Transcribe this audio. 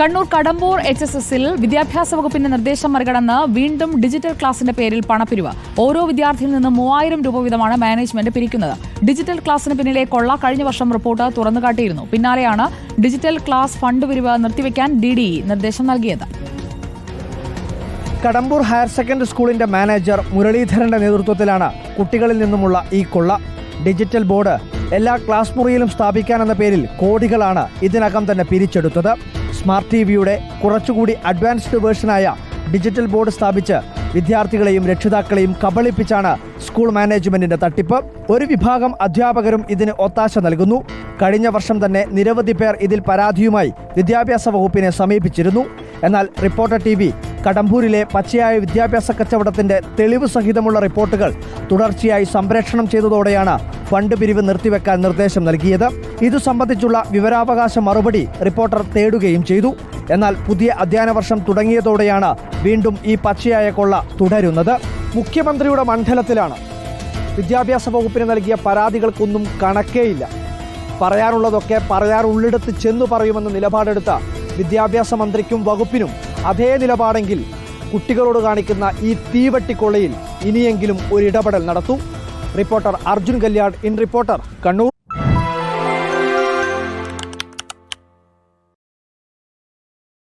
Kannur Kadambur H S എസിൽ വിദ്യാഭ്യാസ വകുപ്പിന്റെ നിർദ്ദേശം മറികടന്ന് വീണ്ടും ഡിജിറ്റൽ ക്ലാസിന്റെ പേരിൽ പണപ്പിരിവ്. ഓരോ വിദ്യാർത്ഥിയിൽ നിന്നും മൂവായിരം രൂപ വീതമാണ് മാനേജ്മെന്റ് പിരിക്കുന്നത്. ഡിജിറ്റൽ ക്ലാസിന് പിന്നിലെ കൊള്ള കഴിഞ്ഞ വർഷം റിപ്പോർട്ട് തുറന്നുകാട്ടിയിരുന്നു പിന്നാലെയാണ് ഡിജിറ്റൽ ക്ലാസ് ഫണ്ട് പിരിവ് നിർത്തിവെക്കാൻ ഡി നിർദ്ദേശം നൽകിയത്. കടമ്പൂർ ഹയർ സെക്കൻഡറി സ്കൂളിന്റെ മാനേജർ മുരളീധരന്റെ നേതൃത്വത്തിലാണ് കുട്ടികളിൽ നിന്നുമുള്ള ഈ കൊള്ള ഡിജിറ്റൽ ബോർഡ് എല്ലാ ക്ലാസ് മുറിയിലും സ്ഥാപിക്കാനെന്ന പേരിൽ കോടികളാണ് ഇതിനകം തന്നെ പിരിച്ചെടുത്തത്. സ്മാർട്ട് ടി വിയുടെ കുറച്ചുകൂടി അഡ്വാൻസ്ഡ് വേർഷനായ ഡിജിറ്റൽ ബോർഡ് സ്ഥാപിച്ച് വിദ്യാർത്ഥികളെയും രക്ഷിതാക്കളെയും കബളിപ്പിച്ചാണ് സ്കൂൾ മാനേജ്മെന്റിന്റെ തട്ടിപ്പ്. ഒരു വിഭാഗം അധ്യാപകരും ഇതിന് ഒത്താശ നൽകുന്നു. കഴിഞ്ഞ വർഷം തന്നെ നിരവധി പേർ ഇതിൽ പരാതിയുമായി വിദ്യാഭ്യാസ വകുപ്പിനെ സമീപിച്ചിരുന്നു. എന്നാൽ റിപ്പോർട്ടർ ടി വി കടമ്പൂരിലെ പച്ചയായ വിദ്യാഭ്യാസ കച്ചവടത്തിന്റെ തെളിവ് സഹിതമുള്ള റിപ്പോർട്ടുകൾ തുടർച്ചയായി സംപ്രേഷണം ചെയ്തതോടെയാണ് ഫണ്ട് പിരിവ് നിർത്തിവെക്കാൻ നിർദ്ദേശം നൽകിയത്. ഇതു സംബന്ധിച്ചുള്ള വിവരാവകാശ മറുപടി റിപ്പോർട്ടർ തേടുകയും ചെയ്തു. എന്നാൽ പുതിയ അധ്യയന വർഷം തുടങ്ങിയതോടെയാണ് വീണ്ടും ഈ പച്ചയായ കൊള്ള തുടരുന്നത്. മുഖ്യമന്ത്രിയുടെ മണ്ഡലത്തിലാണ്. വിദ്യാഭ്യാസ വകുപ്പിന് നൽകിയ പരാതികൾക്കൊന്നും കണക്കേയില്ല. പറയാനുള്ളതൊക്കെ പറയാറുള്ളിടത്ത് ചെന്നു പറയുമെന്ന നിലപാടെടുത്ത വിദ്യാഭ്യാസ മന്ത്രിക്കും വകുപ്പിനും അതേ നിലപാടെങ്കിൽ കുട്ടികളോട് കാണിക്കുന്ന ഈ തീവട്ടിക്കൊള്ളയിൽ ഇനിയെങ്കിലും ഒരിടപെടൽ നടത്തൂ. Reporter Arjun Kalyan in reporter Kannur.